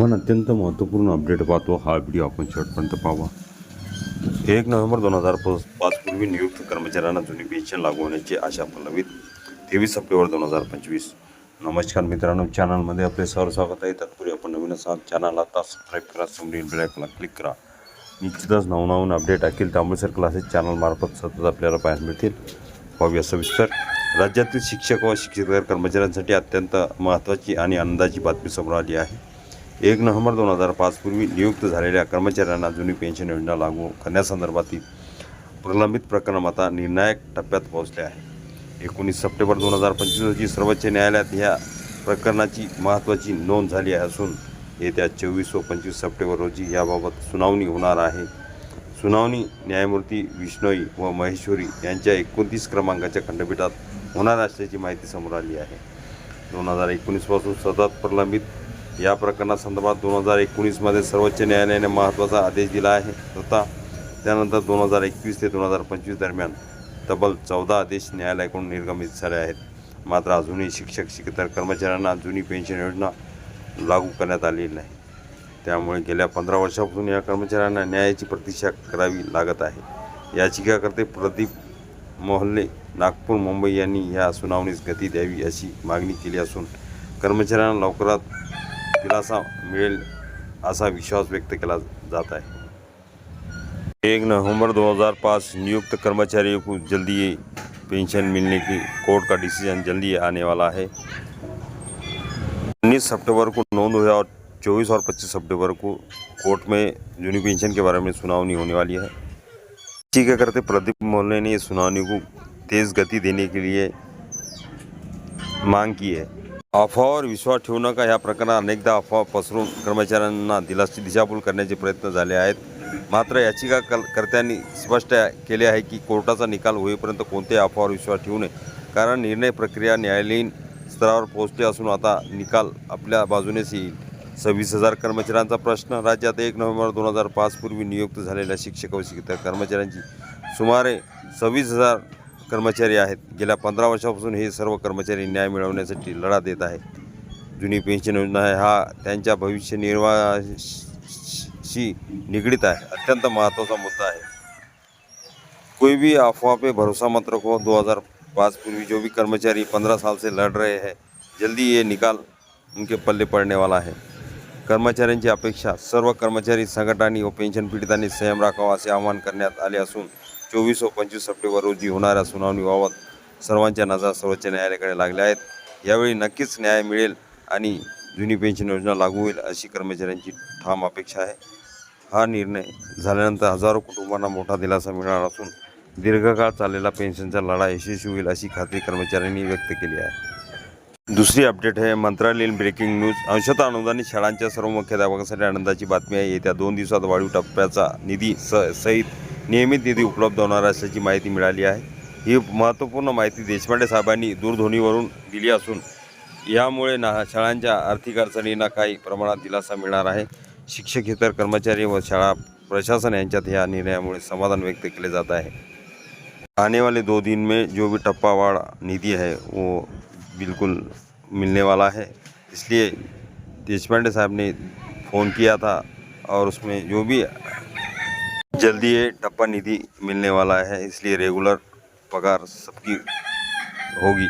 आपण अत्यंत महत्त्वपूर्ण अपडेट पाहतो. हा व्हिडिओ आपण शेवटपर्यंत पाहावा. एक नोव्हेंबर दोन हजार पाच पाचपूर्वी नियुक्त कर्मचाऱ्यांना जुनी पेन्शन लागू होण्याची आशा पल्लवित. तेवीस सप्टेंबर दोन हजार पंचवीस. नमस्कार मित्रांनो चॅनलमध्ये आपले सर्व स्वागत आहे. तत्पूर्वी आपण नवीन असाल चॅनल आता सबस्क्राईब करा समोरील बेलायकला क्लिक करा. निश्चितच नवनवीन अपडेट अखिल तांबळसर क्लासेस चॅनलमार्फत सतत आपल्याला पाहायला मिळतील. पाहूया सविस्तर. राज्यातील शिक्षक व शिक्षकेतर कर्मचाऱ्यांसाठी अत्यंत महत्त्वाची आणि आनंदाची बातमी समोर आली आहे. एक नोव्हेंबर दोन हजार पाचपूर्वी नियुक्त झालेल्या कर्मचाऱ्यांना जुनी पेन्शन योजना लागू करण्यासंदर्भातील प्रलंबित प्रकरण आता निर्णायक टप्प्यात पोहोचले आहे. एकोणीस सप्टेंबर दोन हजार पंचवीस रोजी सर्वोच्च न्यायालयात ह्या प्रकरणाची महत्त्वाची नोंद झाली असून येत्या चोवीस व पंचवीस सप्टेंबर रोजी याबाबत सुनावणी होणार आहे. सुनावणी न्यायमूर्ती विष्णोई व महेश्वरी यांच्या एकोणतीस क्रमांकाच्या खंडपीठात होणार असल्याची माहिती समोर आली आहे. दोन हजार एकोणीसपासून सतत प्रलंबित या प्रकरणासंदर्भात दोन हजार एकोणीसमध्ये सर्वोच्च न्यायालयाने महत्त्वाचा आदेश दिला आहे. होता त्यानंतर दोन हजार एकवीस ते दोन हजार पंचवीस दरम्यान तब्बल चौदा आदेश न्यायालयाकडून निर्गमित झाले आहेत. मात्र अजूनही शिक्षक शिकतर कर्मचाऱ्यांना जुनी पेन्शन योजना लागू करण्यात आलेली नाही. त्यामुळे गेल्या पंधरा वर्षापासून या कर्मचाऱ्यांना न्यायाची प्रतीक्षा करावी लागत आहे. याचिकाकर्ते प्रदीप मोहल्ले नागपूर मुंबई यांनी या सुनावणीस गती द्यावी अशी मागणी केली असून कर्मचाऱ्यांना लवकरात दिलासा मिळेल असा विश्वास व्यक्त केला जात आहे. एक नवंबर 2005 नियुक्त कर्मचारियों को जल्दी पेंशन मिलने की कोर्ट का डिसीज़न जल्दी आने वाला है। उन्नीस सितंबर को नोंद हुआ और चौबीस और पच्चीस सितंबर को कोर्ट में जूनी पेंशन के बारे में सुनावनी होने वाली है। इसी के करते प्रदीप मोहल्ले ने इस सुनावनी को तेज गति देने के लिए मांग की आहे अफवावर विश्वास ठेवू नका. ह्या प्रकरणात अनेकदा अफवा पसरून कर्मचाऱ्यांना दिलास दिशाभूल करण्याचे प्रयत्न झाले आहेत. मात्र याचिका कल कर्त्यांनी स्पष्ट केले आहे की कोर्टाचा निकाल होईपर्यंत कोणत्याही अफवावर विश्वास ठेवू नये. कारण निर्णय प्रक्रिया न्यायालयीन स्तरावर पोहोचली असून आता निकाल आपल्या बाजूनेच येईल. सव्वीस हजार कर्मचाऱ्यांचा प्रश्न. राज्यात एक नोव्हेंबर दोन हजार पाच पूर्वी नियुक्त झालेल्या शिक्षक व शिक्षक कर्मचाऱ्यांची सुमारे सव्वीस हजार कर्मचारी आहेत. गेल्या पंधरा वर्षापासून हे सर्व कर्मचारी न्याय मिळवण्यासाठी लढा देत आहेत. जुनी पेन्शन योजना हा त्यांच्या भविष्य निर्वाहाशी निगडीत आहे. अत्यंत महत्त्वाचा मुद्दा है कोई भी अफवाह पे भरोसा मत रखो. 2005 पूर्वी जो भी कर्मचारी 15 साल से लड़ रहे हैं, जल्दी ये निकाल उनके पल्ले पडने वाला है. आहे कर्मचाऱ्यांची अपेक्षा सर्व कर्मचारी संघटनांनी व पेन्शन पीडितांनी संयम राखावा असे आवाहन असून चोवीस व पंचवीस सप्टेंबर रोजी होणाऱ्या सुनावणीबाबत सर्वांच्या नजर सर्वोच्च न्यायालयाकडे लागल्या आहेत. यावेळी नक्कीच न्याय मिळेल आणि जुनी पेन्शन योजना लागू होईल अशी कर्मचाऱ्यांची ठाम अपेक्षा आहे. हा निर्णय झाल्यानंतर हजारो कुटुंबांना मोठा दिलासा मिळणार असून दीर्घकाळ चाललेला पेन्शनचा लढा यशस्वी होईल अशी खात्री कर्मचाऱ्यांनी व्यक्त केली आहे. दुसरी अपडेट आहे. मंत्रालयीन ब्रेकिंग न्यूज. अंशतः अनुदानित शाळांच्या सर्व मुख्याध्यापकांसाठी आनंदाची बातमी आहे. येत्या दोन दिवसात वाढीव टप्प्याचा निधी स सहित नियमित निधी उपलब्ध होणार असल्याची माहिती मिळाली आहे. ही महत्त्वपूर्ण माहिती देशपांडे साहेबांनी दूरध्वनीवरून दिली असून यामुळे ना शाळांच्या आर्थिक अडचणींना काही प्रमाणात दिलासा मिळणार आहे. शिक्षक इतर कर्मचारी व शाळा प्रशासन यांच्यात ह्या निर्णयामुळे समाधान व्यक्त केले जात आहे. आने वाले दो दिन में जो भी टप्पावार निधि है वो बिल्कुल मिलने वाला है। इसलिए देशपांडे साहब ने फ़ोन किया था और उसमें जो भी जल्दी ये टप्पा निधि मिलने वाला है इसलिए रेगुलर पगार सबकी होगी।